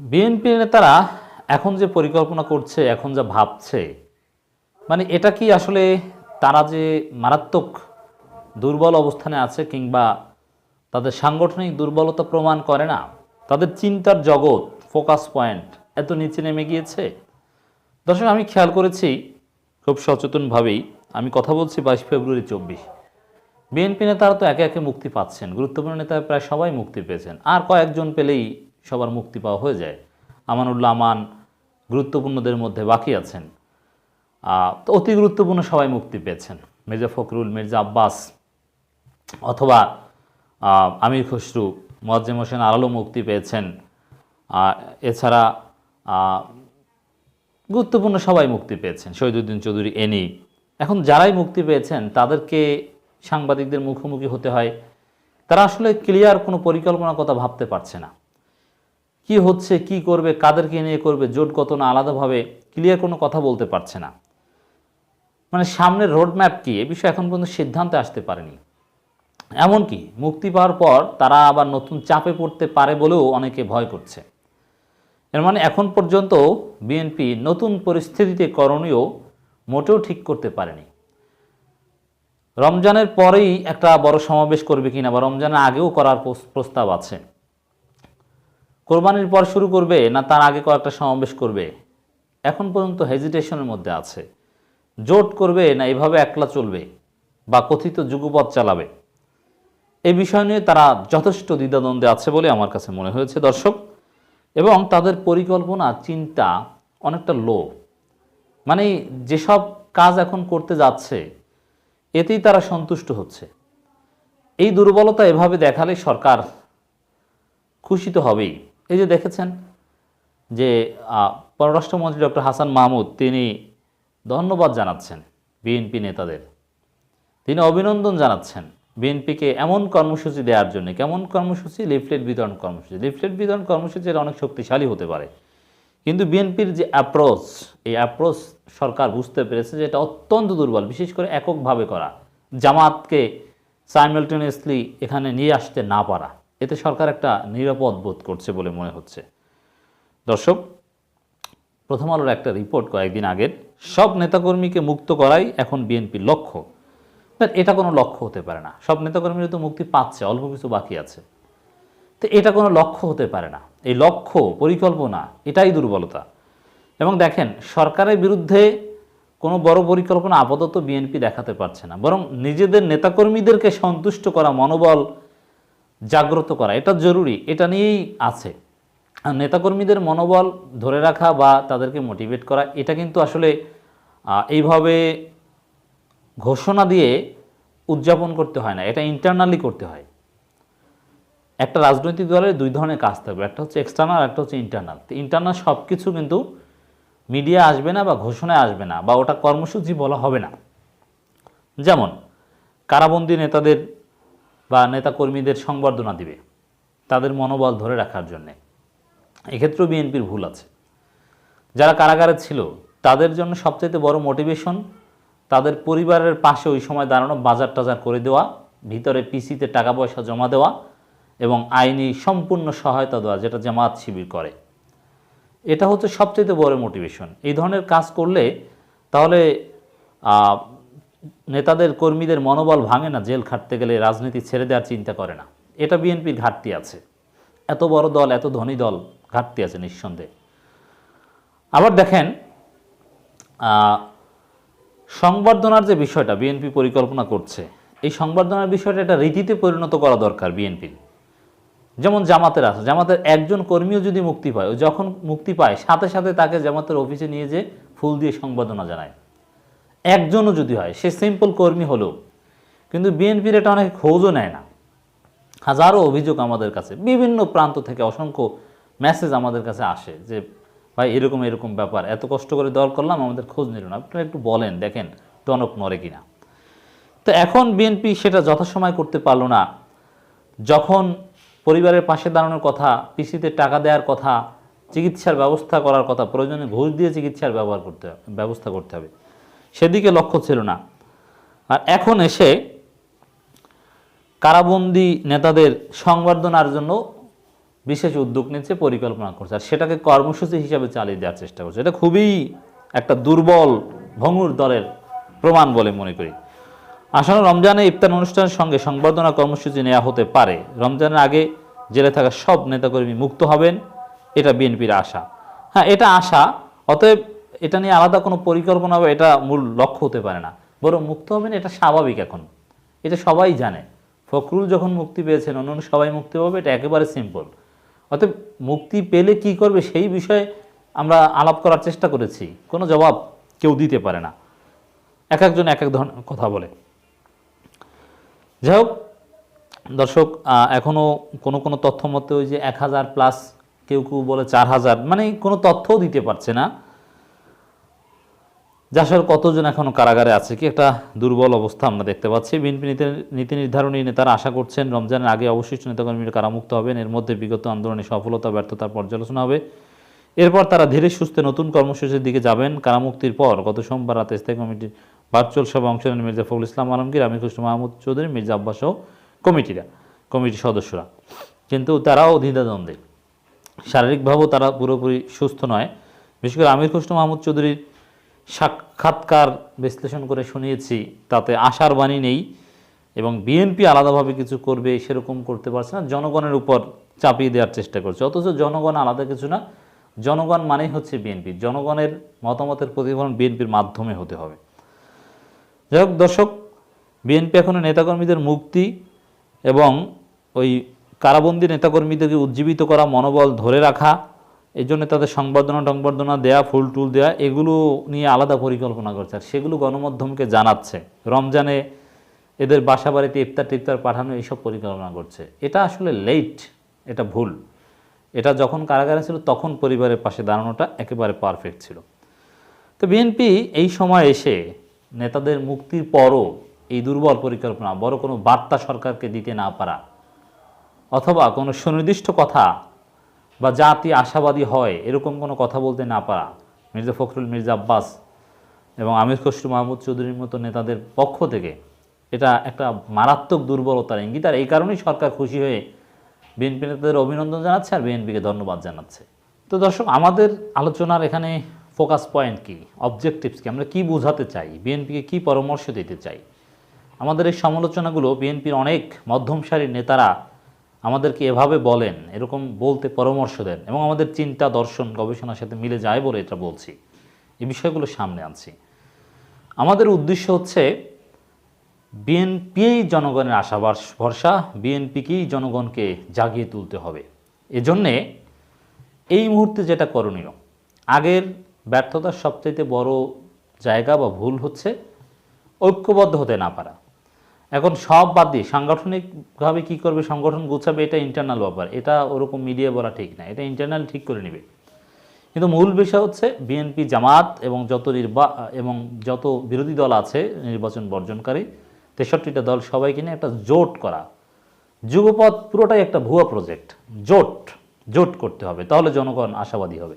BNP নেতারা এখন যে পরিকল্পনা করছে, এখন যা ভাবছে মানে এটা কি আসলে তারা যে মারাত্মক দুর্বল অবস্থানে আছে কিংবা তাদের সাংগঠনিক দুর্বলতা প্রমাণ করে না? তাদের চিন্তার জগৎ ফোকাস পয়েন্ট এত নিচে নেমে গিয়েছে? দর্শক, আমি খেয়াল করেছি, খুব সচেতনভাবেই আমি কথা বলছি বাইশ ফেব্রুয়ারি চব্বিশ। বিএনপি নেতারা তো একে একে মুক্তি পাচ্ছেন। গুরুত্বপূর্ণ নেতা প্রায় সবাই মুক্তি পেয়েছেন। আর কয়েকজন পেলেই সবার মুক্তি পাওয়া হয়ে যায়। আমানুল্লাহ আমান গুরুত্বপূর্ণদের মধ্যে বাকি আছেন। তো অতি গুরুত্বপূর্ণ সবাই মুক্তি পেয়েছেন। মির্জা ফখরুল, মির্জা আব্বাস অথবা আমির খসরু, মোয়াজ্জেম হোসেন আলালও মুক্তি পেয়েছেন। এছাড়া গুরুত্বপূর্ণ সবাই মুক্তি পেয়েছেন। শহীদুদ্দিন চৌধুরী, এনি। এখন যারাই মুক্তি পেয়েছেন, তাদেরকে সাংবাদিকদের মুখোমুখি হতে হয়। তারা আসলে ক্লিয়ার কোনো পরিকল্পনার কথা ভাবতে পারছে না। কি হচ্ছে, কি করবে, কাদেরকে নিয়ে করবে, জোট কত না আলাদাভাবে ক্লিয়ার কোনো কথা বলতে পারছে না। মানে সামনের রোডম্যাপ কি, এ বিষয়ে এখন পর্যন্ত সিদ্ধান্তে আসতে পারেনি। এমনকি মুক্তি পাওয়ার পর তারা আবার নতুন চাপে পড়তে পারে বলেও অনেকে ভয় করছে। এর মানে এখন পর্যন্ত বিএনপি নতুন পরিস্থিতিতে করণীয় মোটেও ঠিক করতে পারেনি। রমজানের পরেই একটা বড় সমাবেশ করবে কিনা বা রমজানের আগেও করার প্রস- প্রস্তাব আছে। কোরবানির পর শুরু করবে না তার আগে কয়েকটা সমাবেশ করবে? এখন পর্যন্ত হেজিটেশনের মধ্যে আছে। জোট করবে না এভাবে একলা চলবে বা কথিত যুগপথ চালাবে? এই বিষয় নিয়ে তারা যথেষ্ট দ্বিধাদ্বন্দ্বে আছে বলে আমার কাছে মনে হয়েছে, দর্শক। এবং তাদের পরিকল্পনা, চিন্তা অনেকটা লো মানে যেসব কাজ এখন করতে যাচ্ছে, এতেই তারা সন্তুষ্ট হচ্ছে। এই দুর্বলতা এভাবে দেখালে সরকার খুশি তো হবেই। এই যে দেখেছেন যে পররাষ্ট্রমন্ত্রী ডক্টর হাসান মাহমুদ, তিনি ধন্যবাদ জানাচ্ছেন বিএনপি নেতাদের। তিনি অভিনন্দন জানাচ্ছেন বিএনপিকে এমন কর্মসূচি দেওয়ার জন্য, কেমন কর্মসূচি? লিফলেট বিতরণ কর্মসূচি। লিফলেট বিতরণ কর্মসূচি এটা অনেক শক্তিশালী হতে পারে। কিন্তু বিএনপির যে অ্যাপ্রোচ এই অ্যাপ্রোচ সরকার বুঝতে পেরেছে যে এটা অত্যন্ত দুর্বল, বিশেষ করে এককভাবে করা, জামাতকে সাইমালটেনিয়াসলি এখানে নিয়ে আসতে না পারা। এতে সরকার একটা নিরাপদ বোধ করছে বলে মনে হচ্ছে। দর্শক, প্রথম আলোর একটা রিপোর্ট কয়েকদিন আগের। সব নেতাকর্মীকে মুক্ত করাই এখন বিএনপির লক্ষ্য। এটা কোনো লক্ষ্য হতে পারে না। সব নেতাকর্মীরা তো মুক্তি পাচ্ছে, অল্প কিছু বাকি আছে। তো এটা কোনো লক্ষ্য হতে পারে না। এই লক্ষ্য, পরিকল্পনা, এটাই দুর্বলতা। এবং দেখেন, সরকারের বিরুদ্ধে কোনো বড় পরিকল্পনা আপাতত বিএনপি দেখাতে পারছে না। বরং নিজেদের নেতাকর্মীদেরকে সন্তুষ্ট করা মনোবল জাগ্রত করা, এটা জরুরি, এটা নিয়েই আছে। নেতাকর্মীদের মনোবল ধরে রাখা বা তাদেরকে মোটিভেট করা, এটা কিন্তু আসলে এইভাবে ঘোষণা দিয়ে উদযাপন করতে হয় না, এটা ইন্টারনালি করতে হয়। একটা রাজনৈতিক দলের দুই ধরনের কাজ থাকবে, একটা হচ্ছে এক্সটার্নাল একটা হচ্ছে ইন্টারনাল ইন্টারনাল সব কিছু কিন্তু মিডিয়া আসবে না বা ঘোষণায় আসবে না, বা ওটা কর্মসূচি বলা হবে না। যেমন, কারাবন্দী নেতাদের বা নেতাকর্মীদের সংবর্ধনা দিবে তাদের মনোবল ধরে রাখার জন্যে। এক্ষেত্রেও বিএনপির ভুল আছে। যারা কারাগারে ছিল, তাদের জন্য সবচাইতে বড় মোটিভেশন তাদের পরিবারের পাশে ওই সময় দাঁড়ানো বাজার টাজার করে দেওয়া, ভিতরে পিসিতে টাকা পয়সা জমা দেওয়া এবং আইনি সম্পূর্ণ সহায়তা দেওয়া যেটা জামাত শিবির করে। এটা হচ্ছে সবচেয়ে বড় মোটিভেশন। এই ধরনের কাজ করলে তাহলে নেতাদের কর্মীদের মনোবল ভাঙে না, জেল খাটতে গেলে রাজনীতি ছেড়ে দেওয়ার চিন্তা করে না। এটা বিএনপির ঘাটতি আছে। এত বড় দল, এত ধনী দল, ঘাটতি আছে নিঃসন্দেহে। আবার দেখেন সংবর্ধনার যে বিষয়টা বিএনপি পরিকল্পনা করছে, এই সংবর্ধনার বিষয়টা এটা রীতিতে পরিণত করা দরকার বিএনপির। যেমন জামাতের আছে, জামাতের একজন কর্মীও যদি মুক্তি পায়, ও যখন মুক্তি পায়, সাথে সাথে তাকে জামাতের অফিসে নিয়ে যে ফুল দিয়ে সংবর্ধনা জানায়। একজনও যদি হয়, সে সিম্পল কর্মী হলেও, কিন্তু বিএনপির এটা অনেক খোঁজও নেয় না। হাজারো অভিযোগ আমাদের কাছে, বিভিন্ন প্রান্ত থেকে অসংখ্য মেসেজ আমাদের কাছে আসে যে, ভাই, এরকম এরকম ব্যাপার, এত কষ্ট করে দল করলাম, আমাদের খোঁজ নিল না। আপনারা একটু বলেন, দেখেন, টনক নড়ে কিনা। তো এখন বিএনপি সেটা যথাসময় করতে পারল না। যখন পরিবারের পাশে দাঁড়ানোর কথা, পিসিতে টাকা দেওয়ার কথা, চিকিৎসার ব্যবস্থা করার কথা, প্রয়োজনে ঘুষ দিয়ে চিকিৎসার ব্যবহার করতে, ব্যবস্থা করতে হবে। সেদিকে লক্ষ্য ছিল না। আর এখন এসে কারাবন্দি নেতাদের সংবর্ধনার জন্য বিশেষ উদ্যোগ নিচ্ছে, পরিকল্পনা করছে। আর সেটাকে কর্মসূচি হিসাবে চালিয়ে দেওয়ার চেষ্টা করছে। এটা খুবই একটা দুর্বল ভঙ্গুর দলের প্রমাণ বলে মনে করি। আসলে রমজানে ইফতার অনুষ্ঠানের সঙ্গে সংবর্ধনা কর্মসূচি নেওয়া হতে পারে। রমজানের আগে জেলে থাকা সব নেতাকর্মী মুক্ত হবেন, এটা বিএনপির আশা। হ্যাঁ এটা আশা। অতএব এটা নিয়ে আলাদা কোনো পরিকল্পনা বা এটা মূল লক্ষ্য হতে পারে না। বরং মুক্ত হবেন এটা স্বাভাবিক এখন। এটা সবাই জানে। ফখরুল যখন মুক্তি পেয়েছেন অন্য সবাই মুক্তি পাবে এটা একেবারে সিম্পল অতএব মুক্তি পেলে কি করবে সেই বিষয়ে আমরা আলাপ করার চেষ্টা করেছি। কোনো জবাব কেউ দিতে পারে না। এক একজন এক এক ধরনের কথা বলে। যাই দর্শক আহ, এখনও কোনো কোনো তথ্য মতে ওই যে এক হাজার প্লাস কেউ কেউ বলে চার হাজার মানে কোনো তথ্যও দিতে পারছে না। যাসর কতজন এখনও কারাগারে আছে কি? একটা দুর্বল অবস্থা আমরা দেখতে পাচ্ছি। বিএনপি নীতি নির্ধারণী নেতারা আশা করছেন রমজানের আগে অবশিষ্ট নেতাকর্মীরা কারামুক্ত হবেন। এর মধ্যে বিগত আন্দোলনে সফলতা ব্যর্থতার পর্যালোচনা হবে। এরপর তারা ধীরে সুস্থে নতুন কর্মসূচির দিকে যাবেন। কারামুক্তির পর গত সোমবার রাতে স্থায়ী কমিটির ভার্চুয়াল সভা অংশ নেন মির্জা ফখরুল ইসলাম আলমগীর, আমির খুশু মাহমুদ চৌধুরী, মির্জা আব্বাস কমিটিরা, কমিটির সদস্যরা। কিন্তু তারাও দ্বিধাদ্বন্দ্বে। শারীরিকভাবেও তারা পুরোপুরি সুস্থ নয়। বিশেষ করে আমির খুশনু মাহমুদ চৌধুরীর সাক্ষাৎকার বিশ্লেষণ করে শুনিয়েছি, তাতে আশার বাণী নেই এবং বিএনপি আলাদাভাবে কিছু করবে সেরকম করতে পারছে না, জনগণের উপর চাপিয়ে দেওয়ার চেষ্টা করছে। অথচ জনগণ আলাদা কিছু না, জনগণ মানেই হচ্ছে বিএনপি। জনগণের মতামতের প্রতিফলন বিএনপির মাধ্যমে হতে হবে। যাই হোক, দর্শক, বিএনপি এখনও নেতাকর্মীদের মুক্তি এবং ওই কারাবন্দী নেতাকর্মীদেরকে উজ্জীবিত করা মনোবল ধরে রাখা এই জন্য তাদের সংবর্ধনা, টংবর্ধনা দেয়া, ফুল টুল দেয়া, এগুলো নিয়ে আলাদা পরিকল্পনা করছে। আর সেগুলো গণমাধ্যমকে জানাচ্ছে। রমজানে এদের বাসা বাড়িতে ইফতার টিফতার পাঠানো এইসব পরিকল্পনা করছে। এটা আসলে লেট এটা ভুল। এটা যখন কারাগারে ছিল, তখন পরিবারের পাশে দাঁড়ানোটা একেবারে পারফেক্ট ছিল। তো বিএনপি এই সময় এসে নেতাদের মুক্তির পরও এই দুর্বল পরিকল্পনা, বড় কোনো বার্তা সরকারকে দিতে না পারা, অথবা কোনো সুনির্দিষ্ট কথা বা জাতি আশাবাদী হয়, এরকম কোনো কথা বলতে না পারা। মির্জা ফখরুল, মির্জা আব্বাস এবং আমির খসরু মাহমুদ চৌধুরীর মতো নেতাদের পক্ষ থেকে এটা একটা মারাত্মক দুর্বলতার ইঙ্গিত। আর এই কারণেই সরকার খুশি হয়ে বিএনপি নেতাদের অভিনন্দন জানাচ্ছে আর বিএনপিকে ধন্যবাদ জানাচ্ছে। তো দর্শক, আমাদের আলোচনার এখানে ফোকাস পয়েন্ট কি? অবজেক্টিভস কি? আমরা কি বোঝাতে চাই? বিএনপিকে কি পরামর্শ দিতে চাই? আমাদের এই সমালোচনাগুলো বিএনপির অনেক মধ্যম সারির নেতারা আমাদেরকে এভাবে বলেন, এরকম বলতে পরামর্শ দেন এবং আমাদের চিন্তা, দর্শন, গবেষণার সাথে মিলে যায় বলে এটা বলছি। এই বিষয়গুলো সামনে আনছি। আমাদের উদ্দেশ্য হচ্ছে, বিএনপিই জনগণের আশা ভরস- ভরসা, বিএনপিকেই জনগণকে জাগিয়ে তুলতে হবে। এজন্যে এই মুহূর্তে যেটা করণীয়, আগের ব্যর্থতার সবচাইতে বড় জায়গা বা ভুল হচ্ছে ঐক্যবদ্ধ হতে না পারা। এখন সব বাদ দিয়ে সাংগঠনিকভাবে কি করবে? সংগঠন গুছাবে, এটা ইন্টারনাল ব্যাপার। এটা ওরকম মিডিয়া বলা ঠিক না। এটা ইন্টারনাল ঠিক করে নেবে। কিন্তু মূল বিষয় হচ্ছে বিএনপি জামাত এবং যত নির্বা, এবং যত বিরোধী দল আছে নির্বাচন বর্জনকারী, তেষট্টিটা দল সবাইকে নিয়ে একটা জোট করা। যুগপথ পুরোটাই একটা ভুয়া প্রজেক্ট জোট জোট করতে হবে। তাহলে জনগণ আশাবাদী হবে।